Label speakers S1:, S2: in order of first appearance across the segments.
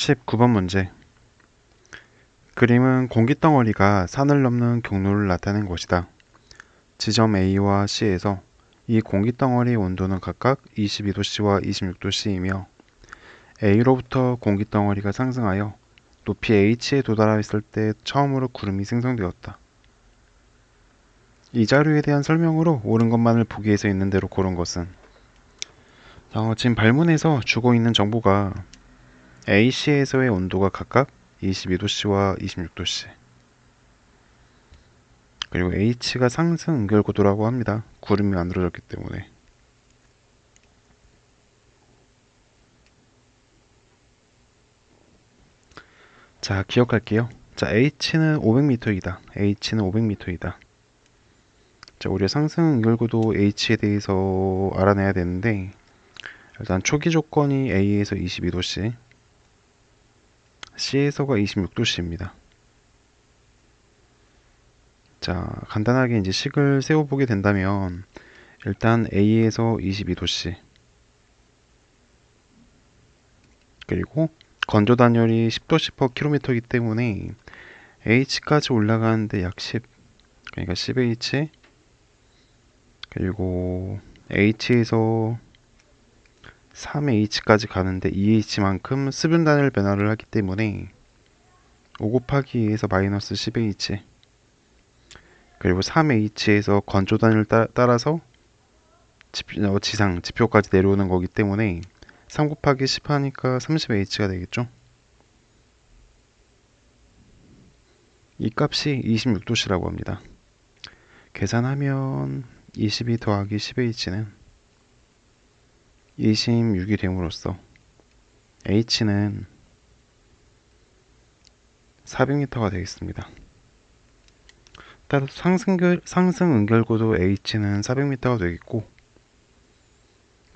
S1: 19번 문제. 그림은 공기덩어리가 산을 넘는 경로를 나타낸 것이다. 지점 A와 C에서 이 공기덩어리의 온도는 각각 22도씨와 26도씨이며 A로부터 공기덩어리가 상승하여 높이 H에 도달했을 때 처음으로 구름이 생성되었다. 이 자료에 대한 설명으로 옳은 것만을 보기 위해서 있는 대로 고른 것은 어, 지금 발문에서 주고 있는 정보가 AC에서의 온도가 각각 22도씨와 26도씨 그리고 H가 상승 응결고도라고 합니다. 구름이 만들어졌기 때문에 자 기억할게요. 자 H는 500m이다. H는 500m이다. 자 우리가 상승 응결고도 H에 대해서 알아내야 되는데 일단 초기 조건이 A에서 22도씨 C에서가 26도씨입니다. 자, 간단하게 이제 식을 세워보게 된다면 일단 A에서 22도씨. 그리고 건조 단열이 10도씨 per 킬로미터이기 때문에 H까지 올라가는데 약 10, 그러니까 10H 그리고 H에서 3H까지 가는데 2H만큼 수분 단열 변화를 하기 때문에 5 곱하기 2에서 마이너스 10H 그리고 3H에서 건조 단위를 따, 라서 지 상 지표까지 내려오는 거기 때문에 3 곱하기 10 하니까 30H가 되겠죠. 이 값이 26도씨라고 합니다. 계산하면 22 더하기 10H는 26이 됨으로써 H는 400m가 되겠습니다. 따라서 상승, 상승 응결고도 H는 400m가 되겠고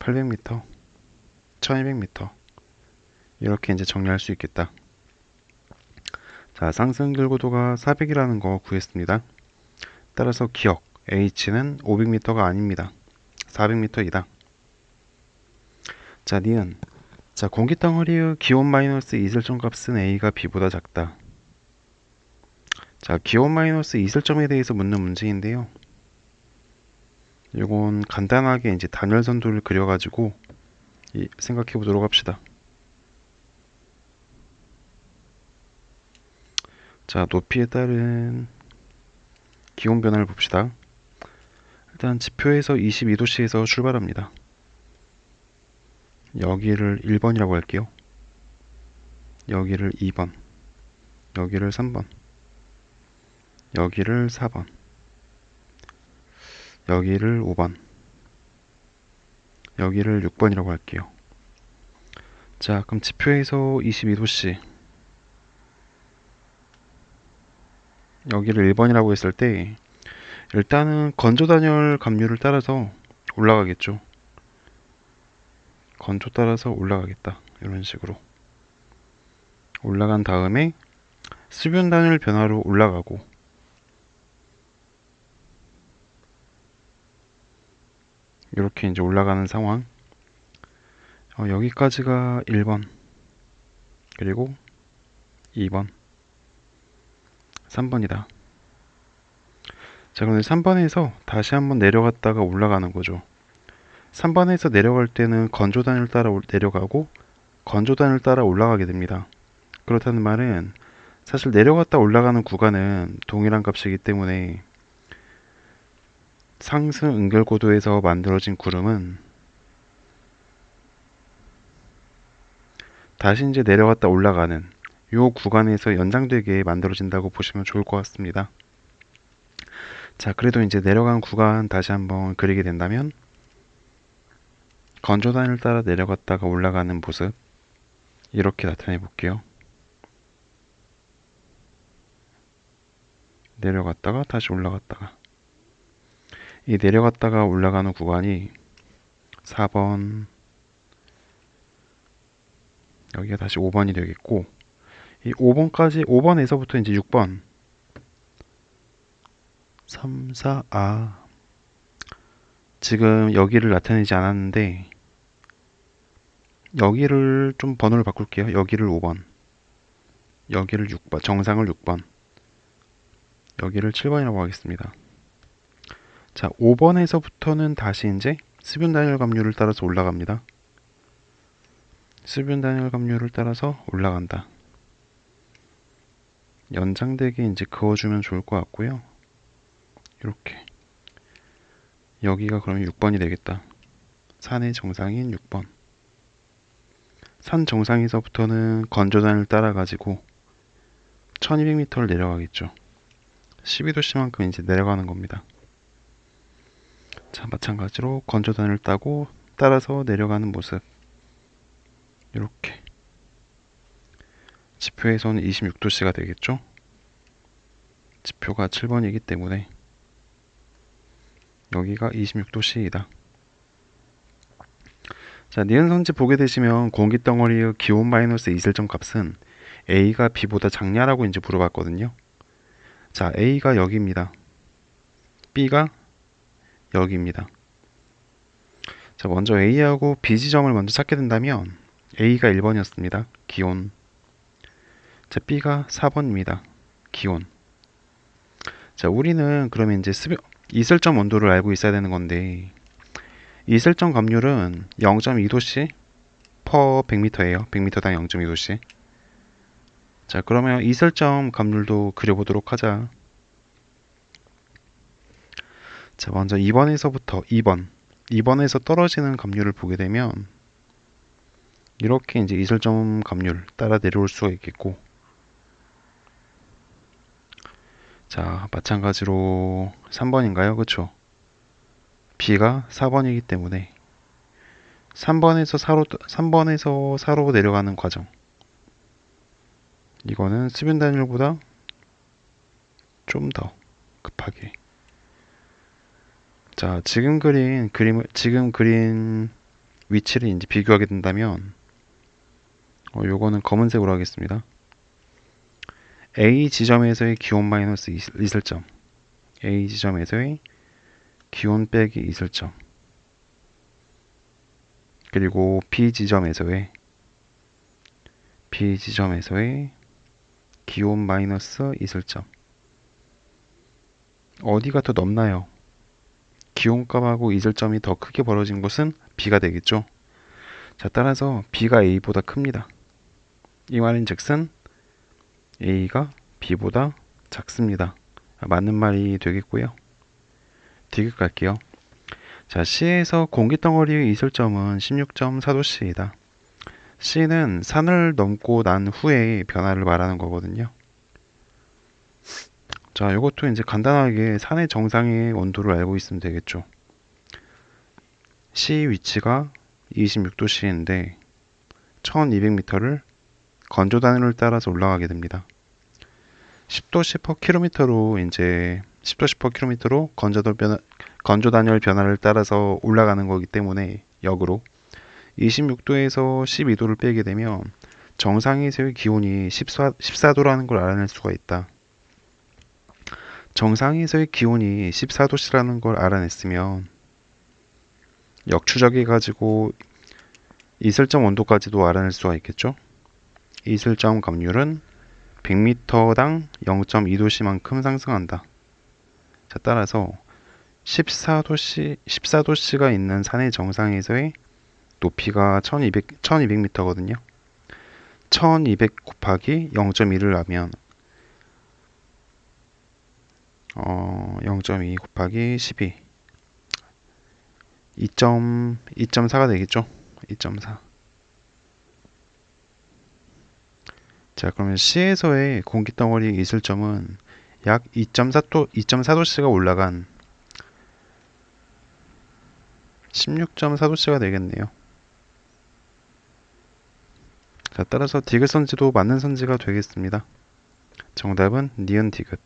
S1: 800m, 1200m 이렇게 이제 정리할 수 있겠다. 자, 상승 응결고도가 400이라는 거 구했습니다. 따라서 기억 H는 500m가 아닙니다. 400m이다. 자, 니은 자, 공기 덩어리의 기온 마이너스 이슬점 값은 A가 B보다 작다. 자, 기온 마이너스 이슬점에 대해서 묻는 문제인데요. 이건 간단하게 이제 단열선도를 그려가지고 생각해 보도록 합시다. 자, 높이에 따른 기온 변화를 봅시다. 일단 지표에서 22도씨에서 출발합니다. 여기를 1번이라고 할게요. 여기를 2번, 여기를 3번, 여기를 4번, 여기를 5번, 여기를 6번이라고 할게요. 자, 그럼 지표에서 22도씨 여기를 1번이라고 했을 때 일단은 건조 단열 감류를 따라서 올라가겠죠. 건조 따라서 올라가겠다. 이런 식으로. 올라간 다음에 수분 단열 변화로 올라가고. 이렇게 이제 올라가는 상황. 어, 여기까지가 1번. 그리고 2번. 3번이다. 자 그럼 3번에서 다시 한번 내려갔다가 올라가는 거죠 3번에서 내려갈 때는 건조 단위를 따라 내려가고 건조 단위를 따라 올라가게 됩니다 그렇다는 말은 사실 내려갔다 올라가는 구간은 동일한 값이기 때문에 상승 응결고도에서 만들어진 구름은 다시 이제 내려갔다 올라가는 이 구간에서 연장되게 만들어진다고 보시면 좋을 것 같습니다. 자, 그래도 이제 내려간 구간 다시 한번 그리게 된다면 건조단을 따라 내려갔다가 올라가는 모습. 이렇게 나타내 볼게요. 내려갔다가 다시 올라갔다가. 이 내려갔다가 올라가는 구간이 4번. 여기가 다시 5번이 되겠고 이 5번까지 5번에서부터 이제 6번. 3, 4, 아. 지금 여기를 나타내지 않았는데 여기를 좀 번호를 바꿀게요 여기를 5번 여기를 6번, 정상을 6번, 여기를 7번이라고 하겠습니다. 자, 5번에서부터는 다시 이제 수분 단열 감률을 따라서 올라갑니다. 수분 단열 감률을 따라서 올라간다. 연장되게 이제 그어주면 좋을 것 같고요. 이렇게 여기가 그러면 6번이 되겠다. 산의 정상인 6번. 산 정상에서부터는 건조단을 따라 가지고 1200m를 내려가겠죠. 12도씨만큼 이제 내려가는 겁니다. 자, 마찬가지로 건조단을 따고 따라서 내려가는 모습. 이렇게. 지표에서는 26도씨가 되겠죠. 지표가 7번이기 때문에 여기가 26도씨이다. 자, 니은 선지 보게 되시면 공기 덩어리의 기온 마이너스 이슬점 값은 A가 B보다 작냐라고 이제 물어봤거든요. 자, A가 여기입니다. B가 여기입니다. 자, 먼저 A하고 B 지점을 먼저 찾게 된다면 A가 1번이었습니다. 기온. 자, B가 4번입니다. 기온. 자, 우리는 그러면 이제 습 이슬점 온도를 알고 있어야 되는 건데 이슬점 감률은 0.2도씨 per 100m예요. 100m당 0.2도씨. 자, 그러면 이슬점 감률도 그려보도록 하자. 자, 먼저 2번에서부터 2번. 2번에서 떨어지는 감률을 보게 되면 이렇게 이제 이슬점 감률 따라 내려올 수가 있겠고 자, 마찬가지로 3번인가요? 그쵸? B가 4번이기 때문에 3번에서 4로 3번에서 4로 내려가는 과정. 이거는 수변 단율보다 좀 더 급하게. 자, 지금 그린 그림을 지금 그린 위치를 이제 비교하게 된다면 어, 요거는 검은색으로 하겠습니다. A 지점에서의 기온 마이너스 이슬- 이슬점. A 지점에서의 기온 빼기 이슬점. 그리고 B 지점에서의 B 지점에서의 기온 마이너스 이슬점. 어디가 더 넓나요? 기온값하고 이슬점이 더 크게 벌어진 곳은 B가 되겠죠. 자, 따라서 B가 A보다 큽니다. 이 말인 즉슨 A가 B보다 작습니다. 아, 맞는 말이 되겠고요. 디귿 갈게요. 자, C에서 공기 덩어리의 이슬점은 16.4도씨이다. C는 산을 넘고 난 후의 변화를 말하는 거거든요. 자, 이것도 이제 간단하게 산의 정상의 온도를 알고 있으면 되겠죠. C 위치가 26도씨인데 1200m를 건조 단위를 따라서 올라가게 됩니다. 10도씨 per 킬로미터로 이제 10도씨 per 킬로미터로 건조도 변화, 건조 단열 변화를 따라서 올라가는 거기 때문에 역으로 26도에서 12도를 빼게 되면 정상에서의 기온이 14, 14도라는 걸 알아낼 수가 있다. 정상에서의 기온이 14도씨라는 걸 알아냈으면 역추적해 가지고 이슬점 온도까지도 알아낼 수가 있겠죠. 이슬점 감률은 100m당 0.2도씨만큼 상승한다. 자, 따라서 14도씨, 14도씨가 있는 산의 정상에서의 높이가 1200, 1200m거든요. 1200 곱하기 0.2를 하면 어, 0.2 곱하기 12 2.2.4가 되겠죠? 2.4 자, 그러면 C에서의 공기 덩어리 이슬점은 약 2.4도, 2.4도씨가 올라간 16.4도씨가 되겠네요. 자, 따라서 디귿 선지도 맞는 선지가 되겠습니다. 정답은 니은 디귿.